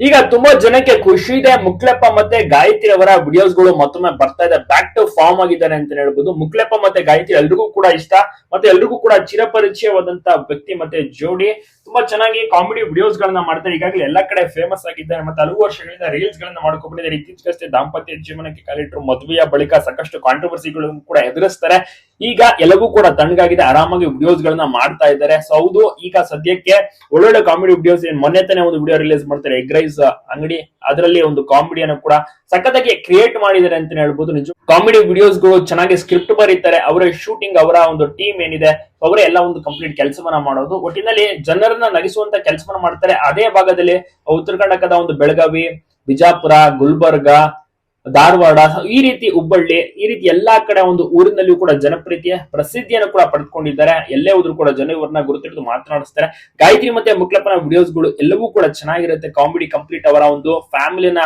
ಈಗ ತುಂಬಾ ಜನಕ್ಕೆ ಖುಷಿ ಇದೆ. ಮುಕ್ಲೆಪ್ಪ ಮತ್ತೆ ಗಾಯತ್ರಿ ಅವರ ವಿಡಿಯೋಸ್ಗಳು ಮತ್ತೊಮ್ಮೆ ಬರ್ತಾ ಇದೆ. ಬ್ಯಾಕ್ ಟು ಫಾರ್ಮ್ ಆಗಿದ್ದಾರೆ ಅಂತ ಹೇಳ್ಬೋದು. ಮುಕ್ಲೆಪ್ಪ ಮತ್ತೆ ಗಾಯತ್ರಿ ಎಲ್ರಿಗೂ ಕೂಡ ಇಷ್ಟ. ಮತ್ತೆ ಎಲ್ರಿಗೂ ಕೂಡ ಚಿರಪರಿಚಯವಾದಂತಹ ವ್ಯಕ್ತಿ ಮತ್ತೆ ಜೋಡಿ. ತುಂಬಾ ಚೆನ್ನಾಗಿ ಕಾಮಿಡಿ ವಿಡಿಯೋಸ್ ಗಳನ್ನ ಮಾಡ್ತಾರೆ. ಈಗಾಗಲೇ ಎಲ್ಲಾ ಕಡೆ ಫೇಮಸ್ ಆಗಿದ್ದಾರೆ. ಮತ್ತೆ ಹಲವು ವರ್ಷಗಳಿಂದ ರೀಲ್ಸ್ ಗಳನ್ನ ಮಾಡ್ಕೊಂಡಿದ್ದಾರೆ ಇತ್ತೀಚೆಗಷ್ಟೇ ದಾಂಪತ್ಯ ಜೀವನಕ್ಕೆ ಕಾಲಿಟ್ಟರು ಮದುವೆಯ ಬಳಿಕ ಸಾಕಷ್ಟು ಕಾಂಟ್ರವರ್ಸಿಗಳನ್ನು ಕೂಡ ಎದುರಿಸ್ತಾರೆ. ಈಗ ಎಲ್ಲವೂ ಕೂಡ ತಣ್ಣಗಾಗಿದೆ, ಆರಾಮಾಗಿ ವಿಡಿಯೋಸ್ ಗಳನ್ನ ಮಾಡ್ತಾ ಇದ್ದಾರೆ. ಸೊ ಹೌದು, ಈಗ ಸದ್ಯಕ್ಕೆ ಒಳ್ಳೊಳ್ಳೆ ಕಾಮಿಡಿ ವಿಡಿಯೋಸ್ ಮೊನ್ನೆ ತಾನೇ ಒಂದು ವಿಡಿಯೋ ರಿಲೀಸ್ ಮಾಡ್ತಾರೆ ಎಗ್ ರೈಸ್ ಅಂಗಡಿ. ಅದರಲ್ಲಿ ಒಂದು ಕಾಮಿಡಿಯನ್ನು ಕೂಡ ಸಖತ್ತಾಗಿ ಕ್ರಿಯೇಟ್ ಮಾಡಿದ್ದಾರೆ ಅಂತ ಹೇಳ್ಬೋದು, ನಿಜ. ಕಾಮಿಡಿ ವಿಡಿಯೋಸ್ಗಳು ಚೆನ್ನಾಗಿ ಸ್ಕ್ರಿಪ್ಟ್ ಬರೀತಾರೆ. ಅವರ ಶೂಟಿಂಗ್ ಅವರ ಒಂದು ಟೀಮ್ ಏನಿದೆ, ಅವರೇ ಎಲ್ಲ ಒಂದು ಕಂಪ್ಲೀಟ್ ಕೆಲಸವನ್ನ ಮಾಡೋದು. ಒಟ್ಟಿನಲ್ಲಿ ಜನರನ್ನ ನಗಿಸುವಂತ ಕೆಲಸವನ್ನ ಮಾಡ್ತಾರೆ. ಅದೇ ಭಾಗದಲ್ಲಿ, ಉತ್ತರ ಕರ್ನಾಟಕದ ಒಂದು ಬೆಳಗಾವಿ, ಬಿಜಾಪುರ, ಗುಲ್ಬರ್ಗ ಧಾರವಾಡ ಈ ರೀತಿ ಹುಬ್ಬಳ್ಳಿ, ಈ ರೀತಿ ಎಲ್ಲಾ ಕಡೆ ಒಂದು ಊರಿನಲ್ಲಿಯೂ ಕೂಡ ಜನಪ್ರೀತಿಯ ಪ್ರಸಿದ್ಧಿಯನ್ನು ಕೂಡ ಪಡೆದುಕೊಂಡಿದ್ದಾರೆ ಎಲ್ಲೇ ಹೋದ್ರು ಕೂಡ ಜನ ಇವ್ರನ್ನ ಗುರುತಿಡಿದು ಮಾತನಾಡಿಸ್ತಾರೆ. ಗಾಯತ್ರಿ ಮತ್ತೆ ಮುಕ್ಲಪ್ಪನ ವಿಡಿಯೋಸ್ಗಳು ಎಲ್ಲವೂ ಕೂಡ ಚೆನ್ನಾಗಿರುತ್ತೆ. ಕಾಮಿಡಿ ಕಂಪ್ಲೀಟ್ ಅವರ ಒಂದು ಫ್ಯಾಮಿಲಿನ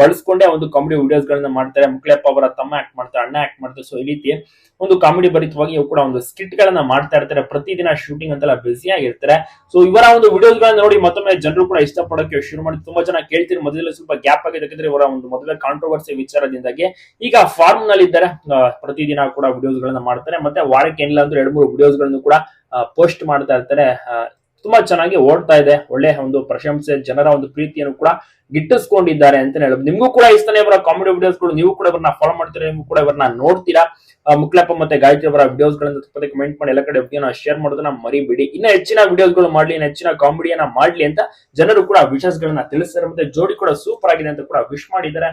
ಬಳಸ್ಕೊಂಡೇ ಒಂದು ಕಾಮಿಡಿ ವಿಡಿಯೋಸ್ ಗಳನ್ನ ಮಾಡ್ತಾರೆ. ಮುಕ್ಲೆಪ್ಪ ಅವರ ತಮ್ಮ ಆಕ್ಟ್ ಮಾಡ್ತಾರೆ, ಅಣ್ಣ ಆಕ್ಟ್ ಮಾಡ್ತಾರೆ. ಸೊ ಈ ರೀತಿ ಒಂದು ಕಾಮಿಡಿ ಭರಿತವಾಗಿ ಇವು ಕೂಡ ಒಂದು ಸ್ಕಿಟ್ ಗಳನ್ನ ಮಾಡ್ತಾ ಇರ್ತಾರೆ. ಪ್ರತಿದಿನ ಶೂಟಿಂಗ್ ಅಂತೆಲ್ಲ ಬ್ಯುಸಿ ಆಗಿರ್ತಾರೆ. ಸೊ ಇವರ ಒಂದು ವಿಡಿಯೋಸ್ ಗಳನ್ನ ನೋಡಿ ಮತ್ತೊಮ್ಮೆ ಜನರು ಕೂಡ ಇಷ್ಟಪಡೋಕೆ ಶುರು ಮಾಡಿ. ತುಂಬಾ ಜನ ಕೇಳ್ತೀರಿ. ಮೊದಲೇ ಸ್ವಲ್ಪ ಗ್ಯಾಪ್ ಆಗಿದೆ ಯಾಕಂದ್ರೆ ಇವರ ಒಂದು ಮೊದಲ ಕಾಂಟ್ರವರ್ಸಿ ವಿಚಾರದಿಂದಾಗಿ ಈಗ ಫಾರ್ಮ್ನಲ್ಲಿ ಇದ್ದಾರೆ ಪ್ರತಿದಿನ ಕೂಡ ವಿಡಿಯೋಸ್ ಗಳನ್ನ ಮಾಡ್ತಾರೆ. ಮತ್ತೆ ವಾರಕ್ಕೆ ಏನಿಲ್ಲ ಅಂದ್ರೆ ಎರಡು ಮೂರು ವಿಡಿಯೋಸ್ಗಳನ್ನು ಕೂಡ ಪೋಸ್ಟ್ ಮಾಡ್ತಾ ಇರ್ತಾರೆ. ತುಂಬಾ ಚೆನ್ನಾಗಿ ಓಡ್ತಾ ಇದೆ. ಒಳ್ಳೆ ಒಂದು ಪ್ರಶಂಸೆ, ಜನರ ಒಂದು ಪ್ರೀತಿಯನ್ನು ಕೂಡ ಗಿಟ್ಟಿಸ್ಕೊಂಡಿದ್ದಾರೆ ಅಂತ ಹೇಳೋದು ನಿಮಗೂ ಕೂಡ ಇಷ್ಟನೇ ಇವರ ಕಾಮಿಡಿ ವಿಡಿಯೋಸ್ಗಳು ನೀವು ಕೂಡ ಇವರನ್ನ ಫಾಲೋ ಮಾಡ್ತೀರಾ, ನೀವು ಕೂಡ ಇವರನ್ನ ನೋಡ್ತೀರಾ? ಮುಕ್ಲಪ್ಪ ಮತ್ತೆ ಗಾಯತ್ರಿ ಅವರ ವಿಡಿಯೋಸ್ ಗಳನ್ನ ಕಮೆಂಟ್ ಮಾಡಿ, ಎಲ್ಲ ಕಡೆ ವಿಡಿಯೋನ ಶೇರ್ ಮಾಡೋದನ್ನ ಮರಿಬೇಡಿ. ಇನ್ನ ಹೆಚ್ಚಿನ ವಿಡಿಯೋಸ್ಗಳು ಮಾಡ್ಲಿ, ಇನ್ನ ಹೆಚ್ಚಿನ ಕಾಮಿಡಿಯನ್ನ ಮಾಡ್ಲಿ ಅಂತ ಜನರು ಕೂಡ ವಿಶಸ್ ಗಳನ್ನ ತಿಳಿಸ್ತಾರೆ. ಮತ್ತೆ ಜೋಡಿ ಕೂಡ ಸೂಪರ್ ಆಗಿದೆ ಅಂತ ಕೂಡ ವಿಶ್ ಮಾಡಿದ್ದಾರೆ.